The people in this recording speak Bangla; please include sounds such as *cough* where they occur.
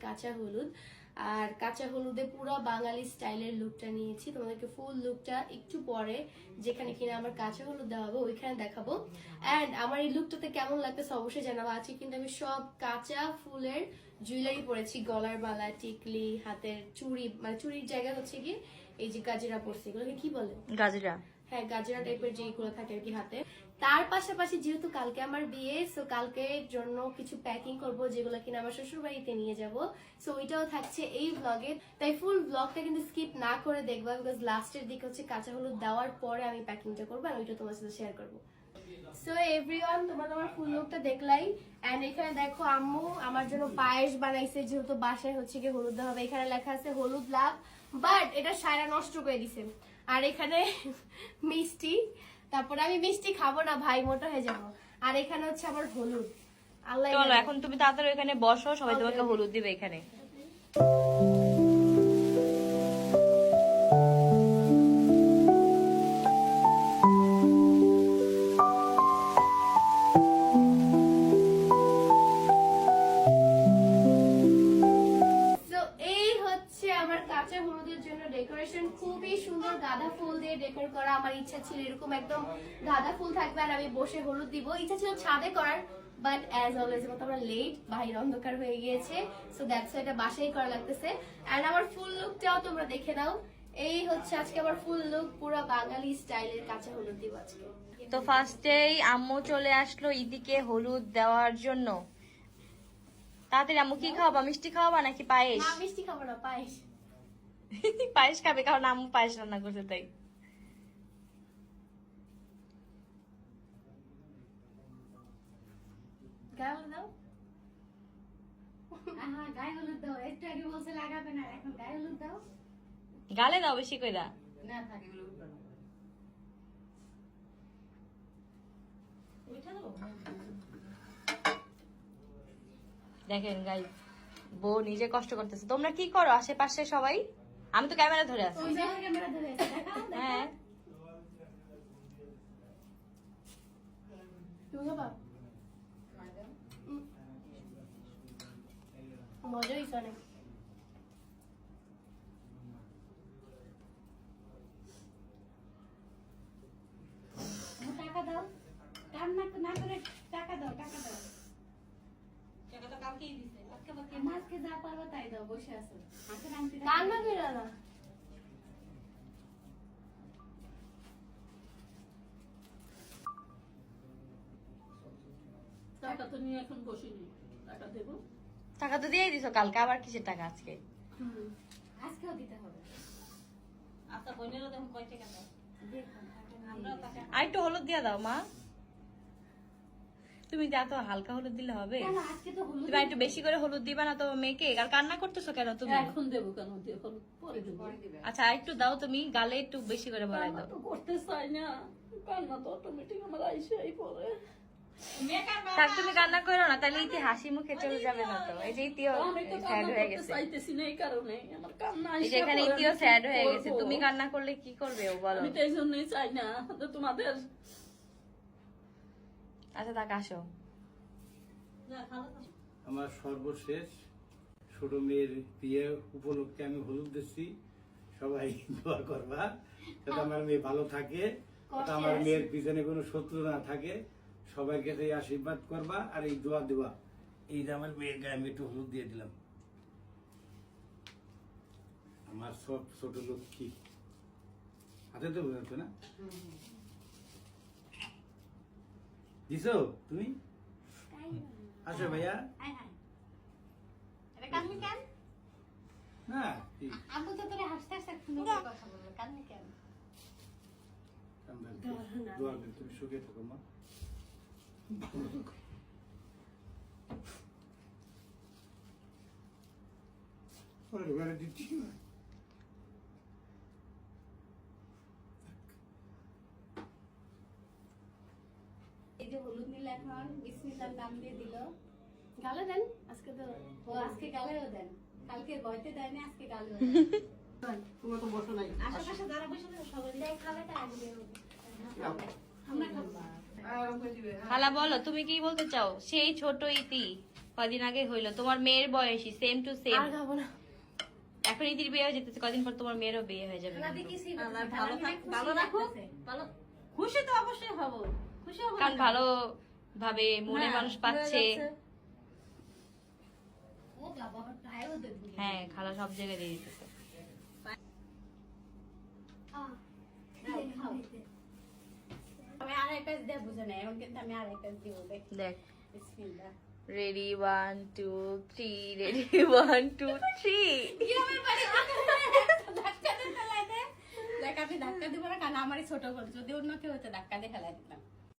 কাঁচা হলুদ। আর কাঁচা হলুদে স্টাইলের যেখানে কিনা আমার কাঁচা হলুদ দেওয়া হবে ওইখানে দেখাবো। অ্যান্ড আমার এই লুকটাতে কেমন লাগতেছে অবশ্যই জানাব। আজকে কিন্তু আমি সব কাঁচা ফুলের জুয়েলারি পরেছি। গলার মালা, টিকলি, হাতের চুড়ি মানে চুড়ির জায়গা হচ্ছে কি এই যে গাজরা পরছি। এগুলোকে কি বলে? গাজরা। হ্যাঁ গাজরা টাইপের যেগুলো থাকে আর কি হাতে। তার পাশাপাশি যেহেতু কালকে আমার বিয়ে সো কালকে জন্য কিছু প্যাকিং করব যেগুলো কিনা আমার শ্বশুর বাড়িতে নিয়ে যাব। সো ওইটাও থাকছে এই ব্লগে তাই ফুল ব্লগটা কিন্তু স্কিপ না করে দেখবা বিকজ লাস্টের দিকে হচ্ছে কাঁচা হলুদ দেওয়ার পরে আমি প্যাকিংটা করব আর ওইটা তোমার সাথে শেয়ার করব। সো এভরিওয়ান তোমরা তোমার ফুল লুকটা দেখলাই। এন্ড এখানে দেখো আম্মু আমার জন্য পায়েস বানাইছে যেহেতু বাসায় হচ্ছে কি হলুদ হবে। এখানে লেখা আছে হলুদ লাভ বাট এটা সারা নষ্ট করে দিছে। আর এখানে *laughs* মিষ্টি তারপরে আমি মিষ্টি খাব না ভাই মোটা হয়ে যাব। আর এখানে হচ্ছে আমার হলুদ। আল্লাহ এখন তুমি তাড়াতাড়ি এখানে বসো সবাই তোমাকে হলুদ দিবে এখানে। জন্য ডেকোরেশন খুবই সুন্দর গাঁদা ফুল দিয়ে ডেকোর করা আমার ইচ্ছা ছিল এরকম একদম গাঁদা ফুল থাকবে আর আমি বসে হলুদ দিব। ইচ্ছা ছিল ছাদে করার বাট অ্যাজ অলওয়েজ মতো আমরা লেট বাহির অন্ধকার হয়ে গিয়েছে সো দ্যাটস এটা বাসাই করা লাগতেছে। এন্ড আমার ফুল লুকটাও তোমরা দেখে নাও। এই হচ্ছে আজকে আমার ফুল লুক পুরো বাঙালি স্টাইলের কাঁচা হলুদ দিব আজকে। তো ফার্স্টেই আম্মু চলে আসলো ইদিকে হলুদ দেওয়ার জন্য। তাড়াতাড়ি আম্মু কি খাওয়াবা মিষ্টি খাওয়াবা নাকি পায়েস? না মিষ্টি খাব না পায়েস। *laughs* পায়েস খাবে কারণ আম্মু পায়েস রান্না করছে তাই। গায়ে হলুদ দাও। আহা, গায়ে হলুদ দাও। একটু আগে বলছে লাগাবে না এখন গায়ে হলুদ দাও। গালে দাও বেশি কইরা না থাকে এগুলো দেখেন গাই বউ নিজে কষ্ট করতেছে। তোমরা কি করো আশেপাশে সবাই? আমি তো ক্যামেরা ধরে আছি। ওই জায়গায় ক্যামেরা ধরে আছে দেখাও হ্যাঁ। মজা হয়েছে অনেক আমার টাকা দাও কান্না না করে টাকা দাও টাকা দাও মাছকে যা পারবা তাই দাও বসে আছো হাতের আংটি কান্না করে না টাকা তো নিয়ে এখন বসিনি টাকা দেবো টাকা তো দিয়ে দিছো কালকে আবার কিসের টাকা আজকে? আজকেও দিতে হবে আচ্ছা বোনেরও দেখুন কয় টাকা একটু হলুদ দিয়ে দাও মা। তুমি যা তো হালকা হলুদ দিলে হবে। কেন আজকে তো হলুদ তুমি একটু বেশি করে হলুদ দিবা না তো মেয়েকে। আর কান্না করতেছো কেন তুমি? এখন দেবো কেন? হলুদ পরে দেবো। আচ্ছা একটু দাও তুমি গালে একটু বেশি করে ভরাই দাও। করতে চাই না কান্না তো অটোমেটিক আমার আইসেই পরে থাক তুমি কান্না করো না তাহলে ইতি হাসি মুখে চলে যাবে না তো। এই যে ইতিও স্যাড হয়ে গেছে। চাইতেছি না এই কারণে। আমার কান্না এই এখানে ইতিও স্যাড হয়ে গেছে। তুমি কান্না করলে কি করবে ও বলো। আমি তো এই জন্যই চাই না তো তোমাদের আচ্ছা তাক আসো। আমার সর্বশেষ ছোট মেয়ের বিয়ে উপলক্ষে আমি হলুদ দিচ্ছি। সবাই দোয়া করবা যাতে আমার মেয়ে ভালো থাকে আমার মেয়ের পিছনে কোনো শত্রু না থাকে। সবাইকে সেই আশীর্বাদ করবা আর এই দোয়া দেওয়া এই যে আমার মেয়ের গায়ে আমি একটু হলুদ দিয়ে দিলাম। আমার সব ছোট লক্ষ্মী হাতে তো বোঝাচ্ছে না? দিছো? তুমি? আসো ভাইয়া। না তো তোরে হাসতে হাসতে কথা কান্নি কেন? দোয়া করি তুমি সুখে থাকো মা। ওরে ঘরে দিচ্ছি না। যে হলুদ নীল এখন বিসমিল্লার নাম দিয়ে দিল। গালে দেন আজকে তো ও আজকে গালেও দেন। কালকে বইতে দেয়নি আজকে গালেও তোমার তো বসো নাই। আশেপাশে যারা বসে থাকে সবাই খাবে তাই আগে। আমরা খালা বলো তুমি কি বলতে চাও? সেই ছোট ইতি কদিন আগে হইল। তোমার মেয়ের বয়সী সেম টু সেম আর খাব না। এখন ইতির বিয়ে হয়ে যেতেছে কদিন পর তোমার মেয়েরও বিয়ে হয়ে যাবে। ভালো ভালো রাখো। ভালো খুশি তো অবশ্যই হব। কারণ ভালো ভাবে মনে হ্যাঁ, মানুষ পাচ্ছে। হ্যাঁ খালা সব জায়গায় দিয়ে দিতেছে। আমি আড়াই পেজ দিয়ে বুঝে নেই এখন কিন্তু আমি আড়াই পেজ দিব দেখ। দেখ। Ready one two three ready one two three ধাক্কা দিব না কারণ আমারই ছোট বোন। যদি অন্য কেউ হতো ধাক্কা দিয়ে ফেলাই দিতাম।